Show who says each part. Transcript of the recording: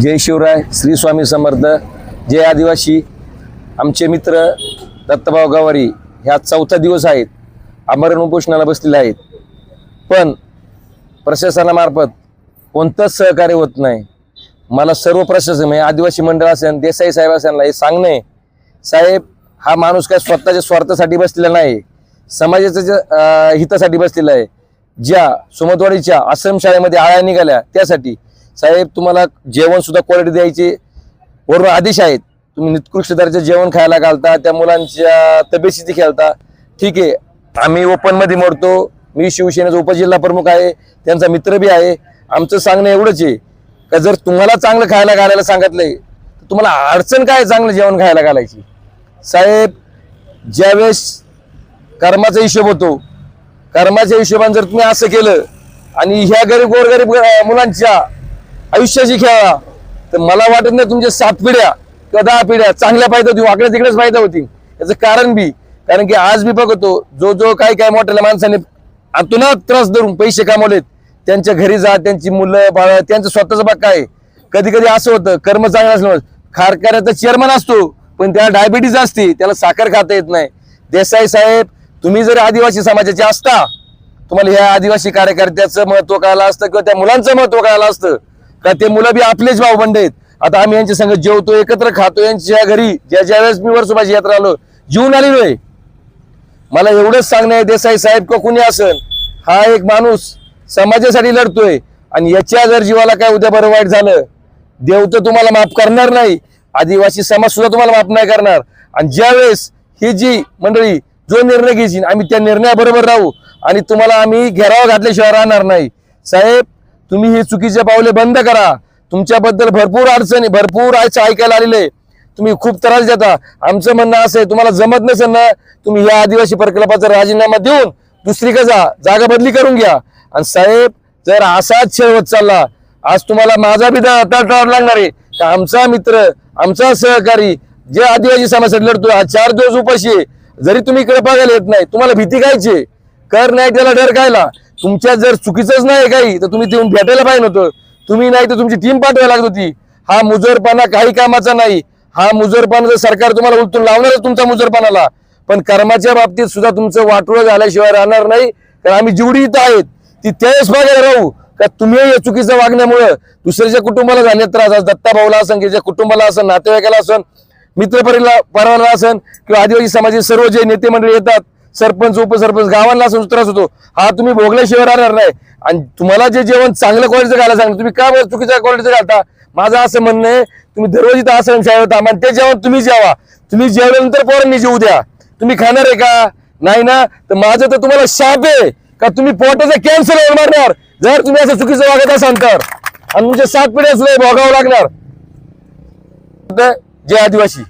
Speaker 1: जय शिवराय श्री स्वामी समर्थ जय आदिवासी. आमचे मित्र दत्तभाव गवारी ह्या चौथा दिवस आहेत. आमरण उपोषणाला बसलेले आहेत. पण प्रशासनामार्फत कोणतंच सहकार्य होत नाही. मला सर्व प्रशासन म्हणजे आदिवासी मंडळ असेल देसाई साहेब असेल हे सांगणे साहेब हा माणूस काय स्वतःच्या स्वार्थासाठी बसलेला नाही. समाजाच्या हितासाठी बसलेला आहे. ज्या सुमतवाडीच्या आश्रमशाळेमध्ये आळ्या निघाल्या त्यासाठी साहेब तुम्हाला जेवण सुद्धा क्वालिटी द्यायची. वरून आदेश आहेत. तुम्ही निकृष्ट दर्जा जेवण खायला घालता त्या मुलांच्या तब्येतीची खेळता. ठीक आहे. आम्ही ओपनमध्ये मोडतो. मरतो मी शिवसेनेचा उपजिल्हा प्रमुख आहे. त्यांचा मित्र बी आहे. आमचं सांगणं एवढंच आहे का जर तुम्हाला चांगलं खायला घालायला सांगितलंय तर तुम्हाला अडचण काय चांगलं जेवण खायला घालायची? साहेब ज्यावेळेस कर्माचा हिशोब होतो कर्माच्या हिशोबाने जर तुम्ही असं केलं आणि ह्या गरीब गोरगरीब मुलांच्या आयुष्याशी खेळा तर मला वाटत नाही तुमच्या सात पिढ्या किंवा दहा पिढ्या चांगल्या फायदा होती वाकड्या तिकडेच फायदा होती याचं कारण बी कारण की आज मी बघतो जो जो काय काय मोठ्या माणसाने आतूनच त्रास धरून पैसे कमावलेत. त्यांच्या घरी जा त्यांची मुलं बाळ त्यांचं स्वतःचं बाग काय कधी कधी असं होतं कर्म चांगलं असलं कारखान्याचा चेअरमन असतो पण त्याला डायबिटीज असते त्याला साखर खाता येत नाही. देसाई साहेब तुम्ही जर आदिवासी समाजाचे असता तुम्हाला ह्या आदिवासी कार्यकर्त्याचं महत्त्व कळालं असतं किंवा त्या मुलांचं महत्त्व कळालं असतं. का ते मुलं बी आपलेच भाऊबंड आहेत. आता आम्ही यांच्या संग जेवतो एकत्र खातो यांच्या घरी ज्या ज्या वेळेस मी वर्षोबाची यात्रा आलो जीवन आलेलो आहे. मला एवढंच सांगणं आहे देसाई साहेब का कुणी असन? हा एक माणूस समाजासाठी लढतोय आणि याच्या जर जीवाला काय उद्या बरं वाईट झालं देव तर तुम्हाला माफ करणार नाही. आदिवासी समाज सुद्धा तुम्हाला माफ नाही करणार. आणि ज्यावेळेस ही जी मंडळी जो निर्णय घेशील आम्ही त्या निर्णयाबरोबर राहू. आणि तुम्हाला आम्ही घेराव घातल्याशिवाय राहणार नाही. साहेब तुम्ही हे चुकीचे पावले बंद करा. तुमच्याबद्दल भरपूर अडचणी भरपूर आयचं ऐकायला आलेले तुम्ही खूप त्रास देता. आमचं म्हणणं असं आहे तुम्हाला जमत नसेल ना तुम्ही या आदिवासी प्रकल्पाचा राजीनामा देऊन दुसरीकडे जा. जागा बदली करून घ्या. आणि साहेब जर असाच खेळ होत चालला आज तुम्हाला माझा बी तळ लागणार आहे. का आमचा मित्र आमचा सहकारी जे आदिवासी समाजासाठी लढतो हा चार दिवस उपाशी आहे. जरी तुम्ही इकडे बघायला येत नाही तुम्हाला भीती कायची कर नाही त्याला डर कायला? तुमच्या जर चुकीचंच नाही काही तर तुम्ही येऊन भेटायला पाहिजे नव्हतं तुम्ही नाही तर तुमची टीम पाठवायला लागत होती. हा मुजरपणा काही कामाचा नाही. हा मुजरपणा जर सरकार तुम्हाला उलटून लावणारच तुमच्या मुजरपणाला पण कर्माच्या बाबतीत सुद्धा तुमचं वाटोळं झाल्याशिवाय राहणार नाही. कारण आम्ही जेवढी इथं आहेत ती त्यावेळेस बघायला राहू. का तुम्ही या चुकीचं वागण्यामुळं दुसऱ्याच्या कुटुंबाला जाण्यात त्रास आज दत्ता भाऊला असन ज्याच्या कुटुंबाला असन नातेवाईकाला असन मित्रपरीला परवाला असन किंवा आदिवासी समाजाचे सर्व जे नेते मंडळी येतात सरपंच उपसरपंच गावांना असून त्रास होतो. हा तुम्ही भोगल्याशिवाय राहणार नाही. आणि तुम्हाला जे जेवण चांगल्या क्वालिटीचं घालायला सांगतो तुम्ही काय चुकीच्या क्वालिटीचं घालता? माझं असं म्हणणं आहे तुम्ही दररोज इथं आश्रम शाळेत आणि ते जेवण तुम्ही जेवा तुम्ही जेवल्यानंतर पोरांनी जेवू द्या. तुम्ही खाणार आहे का? नाही ना? तर माझं तर तुम्हाला शाप आहे का तुम्ही पोटाचं कॅन्सर मारणार? जर तुम्ही असं चुकीचं वागत असाल तर. आणि तुमच्या सात पिढ्या सुद्धा भोगावं लागणार. जय आदिवासी.